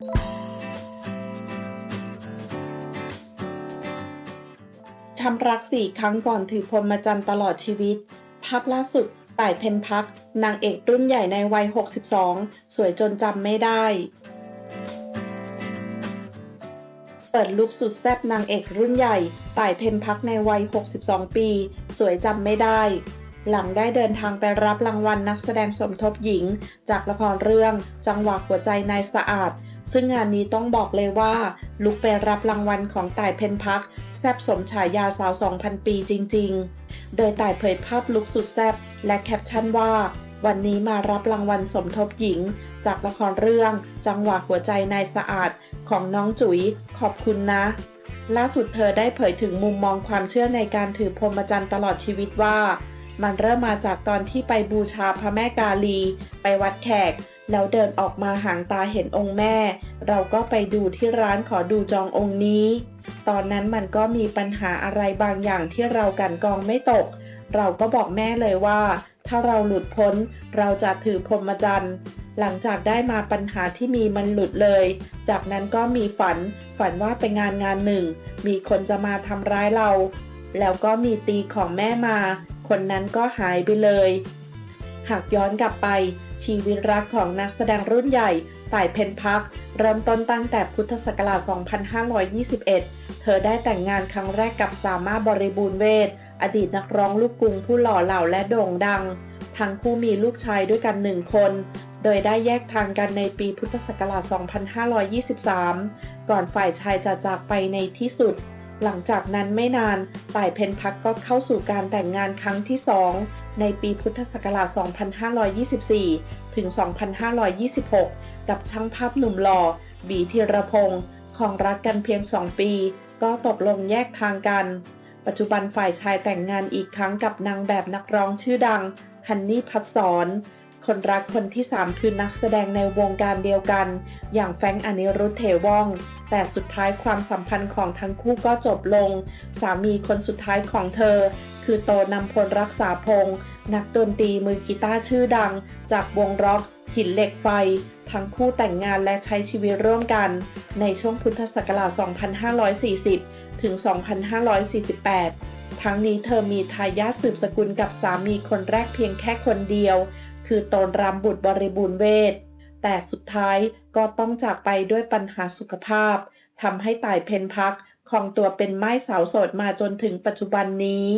ช้ำรักสี่ครั้งก่อนถือพรมจรรย์ตลอดชีวิต ภาพล่าสุดต่ายเพนพัก นางเอกรุ่นใหญ่ในวัย 62 สวยจนจำไม่ได้ เปิดลุคสุดแซ่บนางเอกรุ่นใหญ่ต่ายเพนพักในวัย 62 ปี สวยจำไม่ได้ หลังได้เดินทางไปรับรางวัลนักแสดงสมทบหญิง จากละครเรื่องจังหวะหัวใจนายสะอาด ซึ่งงานนี้ต้องบอกเลยว่า ลุกไปรับรางวัลของต่ายเพนพัก แซบสมฉายาสาว 2,000 ปีจริง ๆ โดยต่ายเผยภาพลุกสุดแซบและแคปชั่นว่า วันนี้มารับรางวัลสมทบหญิง จากละครเรื่อง จังหวะหัวใจนายสะอาดของน้องจุ๋ย ขอบคุณนะ ล่าสุดเธอได้เผยถึงมุมมองความเชื่อในการถือพรหมจรรย์ตลอดชีวิตว่า มันเริ่มมาจากตอนที่ไปบูชาพระแม่กาลี ไปวัดแขก แล้วเดินออกมาห่างตาเห็นองค์แม่ เราก็ไปดูที่ร้านขอดูจององค์นี้ ตอนนั้นมันก็มีปัญหาอะไรบางอย่างที่เรากันกองไม่ตก เราก็บอกแม่เลยว่า ถ้าเราหลุดพ้น เราจะถือพรหมจรรย์หลังจากได้มาปัญหาที่มีมันหลุดเลย จากนั้นก็มีฝัน ฝันว่าไปงานงานหนึ่ง มีคนจะมาทำร้ายเรา แล้วก็มีตีของแม่มา คนนั้นก็หายไปเลย หากย้อนกลับไป ชีวิตรักของนักแสดงรุ่นใหญ่ต่ายเพนพัก เริ่มต้นตั้งแต่พุทธศักราช 2521 เธอได้แต่งงานครั้งแรกกับสามารถบริบูรณ์เวทอดีตนักร้องลูกกรุงผู้หล่อเหล่าและโด่งดัง ทั้งคู่มีลูกชายด้วยกันหนึ่งคน โดยได้แยกทางกันในปีพุทธศักราช 2523 ก่อนฝ่ายชายจะจากไปในที่สุด หลังจากนั้นไม่นานต่ายเพนพักก็เข้าสู่การแต่งงานครั้งที่ 2 ในปีพุทธศักราช 2524 ถึง 2526 กับช่างภาพหนุ่มหล่อ บีธีรพงศ์ของรักกันเพียง 2 ปี ก็ตกลงแยกทางกัน ปัจจุบันฝ่ายชายแต่งงานอีกครั้งกับนางแบบนักร้องชื่อดังฮันนี่พัดสอน คนรักคนที่ 3 คือนักแสดงในวงการเดียวกัน อย่างแฟงอนิรุธเทว่อง แต่สุดท้ายความสัมพันธ์ของทั้งคู่ก็จบลง สามีคนสุดท้ายของเธอ คือโตนำพลรักษาพงศ์นักดนตรีมือกีตาร์ชื่อดัง จากวงร็อก หินเหล็กไฟ ทั้งคู่แต่งงานและใช้ชีวิตร่วมกัน ในช่วงพุทธศักราช 2540 ถึง 2548ทั้งนี้เธอมีทายาทสืบสกุลกับสามีคนแรกเพียงแค่คนเดียว คือโตนรำบุตรบริบูรณ์เวท แต่สุดท้ายก็ต้องจากไปด้วยปัญหาสุขภาพทำให้ต่ายเพนพักของตัวเป็นไม้สาวโสดมาจนถึงปัจจุบันนี้